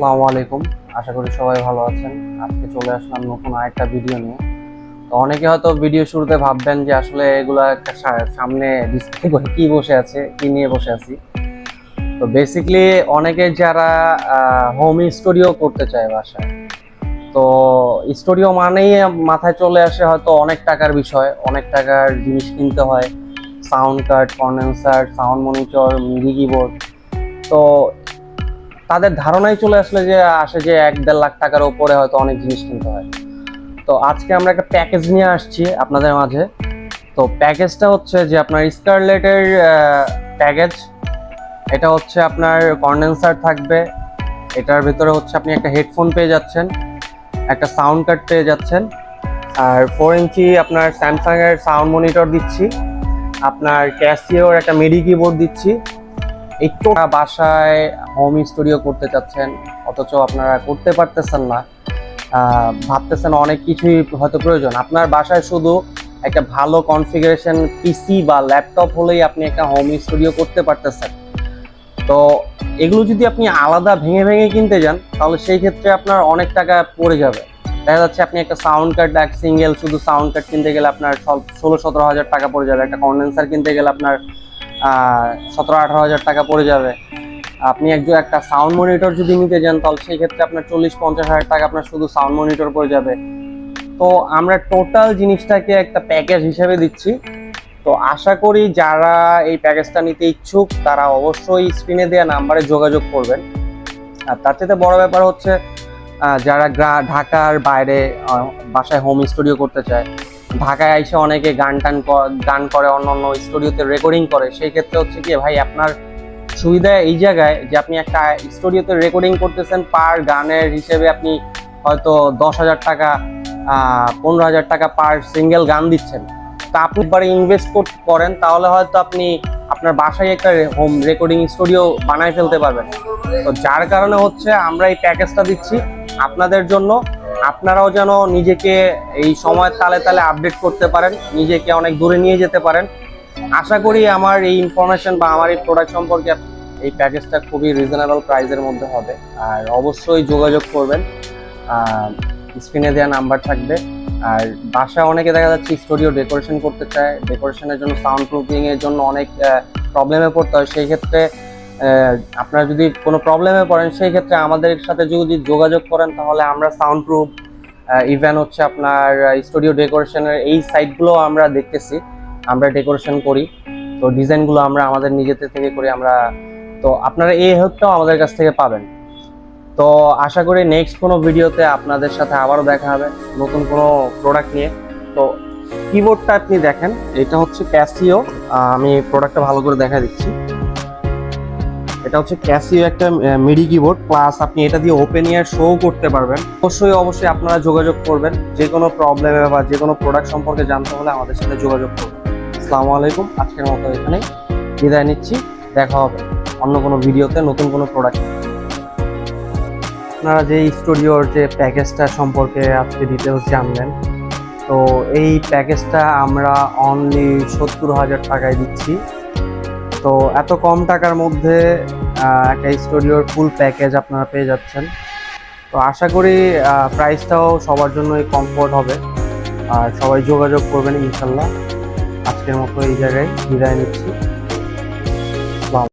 আসসালামু আলাইকুম। আশা করি সবাই ভালো আছেন। আজকে চলে আসলাম নতুন আরেকটা ভিডিও নিয়ে। তো অনেকে হয়তো ভিডিও শুরুতে ভাববেন যে আসলে এগুলো একটা সামনে ডিসপ্লে করে কি বসে আছে, কি নিয়ে বসে আছি। তো বেসিকলি অনেকে যারা হোম স্টুডিও করতে চায় বাসায়, তো স্টুডিও মানেই মাথায় চলে আসে হয়তো অনেক টাকার বিষয়, অনেক টাকার জিনিস কিনতে হয়। Sound card condenser sound monitor MIDI keyboard তো তাদের ধারণাই চলে আসলে যে আসে যে এক দেড় লাখ টাকার উপরে হয়তো অনেক জিনিস কিনতে হয়। তো আজকে আমরা একটা প্যাকেজ নিয়ে আসছি আপনাদের মাঝে। তো প্যাকেজটা হচ্ছে যে আপনার স্কারলেটের প্যাকেজ এটা হচ্ছে আপনার কন্ডেন্সার থাকবে। এটার ভিতরে হচ্ছে আপনি একটা হেডফোন পেয়ে যাচ্ছেন, একটা সাউন্ড কার্ড পেয়ে যাচ্ছেন। আর ফোর ইঞ্চি আপনার স্যামসাংয়ের সাউন্ড মনিটর দিচ্ছি। আপনার ক্যাসিওর একটা মিডি কিবোর্ড দিচ্ছি। একটু বাসায় হোম স্টুডিও করতে চাচ্ছেন, অথচ আপনারা করতে পারতেছেন না ভাবতেছেন অনেক কিছুই হয়তো প্রয়োজন। আপনার বাসায় শুধু একটা ভালো কনফিগারেশন পিসি বা ল্যাপটপ হলেই আপনি একটা হোম স্টুডিও করতে পারতেছেন। তো এগুলো যদি আপনি আলাদা ভেঙে ভেঙে কিনতে যান, তাহলে সেই ক্ষেত্রে আপনার অনেক টাকা পড়ে যাবে। দেখা যাচ্ছে আপনি একটা সাউন্ড কার্ড এক সিঙ্গেল শুধু সাউন্ড কার্ড কিনতে গেলে আপনার ষোলো সতেরো হাজার টাকা পড়ে যাবে। একটা কন্ডেন্সার কিনতে গেলে আপনার সতেরো, আঠারো হাজার টাকা পড়ে যাবে। আপনি একজন একটা সাউন্ড মনিটর যদি নিতে যান, তাহলে সেই ক্ষেত্রে আপনার চল্লিশ, পঞ্চাশ হাজার টাকা আপনার শুধু সাউন্ড মনিটর পড়ে যাবে। তো আমরা টোটাল জিনিসটাকে একটা প্যাকেজ হিসেবে দিচ্ছি। তো আশা করি যারা এই প্যাকেজটা নিতে ইচ্ছুক, তারা অবশ্যই স্ক্রিনে দেওয়া নাম্বারে যোগাযোগ করবেন। আর তার চাইতে বড় ব্যাপার হচ্ছে যারা ঢাকার বাইরে বাসায় হোম স্টুডিও করতে চায় ঢাকায় এসে অনেকে গান টান গান করে অন্য অন্য স্টুডিওতে রেকর্ডিং করে। সেই ক্ষেত্রে হচ্ছে কি, ভাই, আপনার সুবিধা এই জায়গায় যে আপনি একটা স্টুডিওতে রেকর্ডিং করতেছেন পার গানের হিসেবে আপনি হয়তো দশ হাজার টাকা পনেরো হাজার টাকা পার সিঙ্গেল গান দিচ্ছেন। তা আপনি একবার ইনভেস্ট করেন, তাহলে হয়তো আপনি আপনার বাসায় একটা হোম রেকর্ডিং স্টুডিও বানায় ফেলতে পারবেন। তো যার কারণে হচ্ছে আমরা এই প্যাকেজটা দিচ্ছি আপনাদের জন্য। আপনারাও যেন নিজেকে এই সময়ের তালে তালে আপডেট করতে পারেন, নিজেকে অনেক দূরে নিয়ে যেতে পারেন। আশা করি আমার এই ইনফরমেশন বা আমার এই প্রোডাক্ট সম্পর্কে এই প্যাকেজটা খুবই রিজনেবল প্রাইসের মধ্যে হবে। আর অবশ্যই যোগাযোগ করবেন। স্ক্রিনে দেওয়া নাম্বার থাকবে। আর বাসা অনেকে দেখা যাচ্ছে স্টুডিও ডেকোরেশন করতে চায়। ডেকোরেশনের জন্য সাউন্ড প্রুফিং এর জন্য অনেক প্রবলেমে পড়তে হয়। সেই ক্ষেত্রে আপনারা যদি কোনো প্রবলেমে পড়েন সেই ক্ষেত্রে আমাদের সাথে যদি যোগাযোগ করেন, তাহলে আমরা সাউন্ড প্রুফ ইভেন হচ্ছে আপনার স্টুডিও ডেকোরেশনের এই সাইটগুলো আমরা দেখতেছি। আমরা ডেকোরেশন করি। তো ডিজাইনগুলো আমরা আমাদের নিজেদের থেকে করি, আমরা, তো আপনারা এই হেল্পটাও আমাদের কাছ থেকে পাবেন। তো আশা করি নেক্সট কোনো ভিডিওতে আপনাদের সাথে আবারও দেখা হবে, নতুন কোনো প্রোডাক্ট নিয়ে। তো কিবোর্ডটা আপনি দেখেন, এটা হচ্ছে ক্যাসিও আমি প্রোডাক্টটা ভালো করে দেখা দিচ্ছি। এটা হচ্ছে ক্যাসিও একটা মিডি কিবোর্ড প্লাস আপনি এটা দিয়ে ওপেন ইয়ার শো করতে পারবেন। অবশ্যই অবশ্যই আপনারা যোগাযোগ করবেন। যে কোনো প্রবলেমে বা যে কোনো প্রোডাক্ট সম্পর্কে জানতে হলে আমাদের সাথে যোগাযোগ করবেন আসসালামু আলাইকুম। আজকের মতো এখানেই বিদায় নিচ্ছি। দেখা হবে অন্য কোনো ভিডিওতে নতুন কোনো প্রোডাক্ট আপনারা যে স্টুডিওর যে প্যাকেজটা সম্পর্কে আজকে ডিটেলস জানলেন, তো এই প্যাকেজটা আমরা অনলি সত্তর হাজার টাকায় দিচ্ছি। তো এত কম টাকার মধ্যে একটা স্টুডিওর ফুল প্যাকেজ আপনারা পেয়ে যাচ্ছেন। তো আশা করি প্রাইসটাও সবার জন্যই কমফোর্ট হবে। আর সবাই যোগাযোগ করবেন ইনশাল্লাহ। আজকের মতো এই জায়গায় বিদায় নিচ্ছি।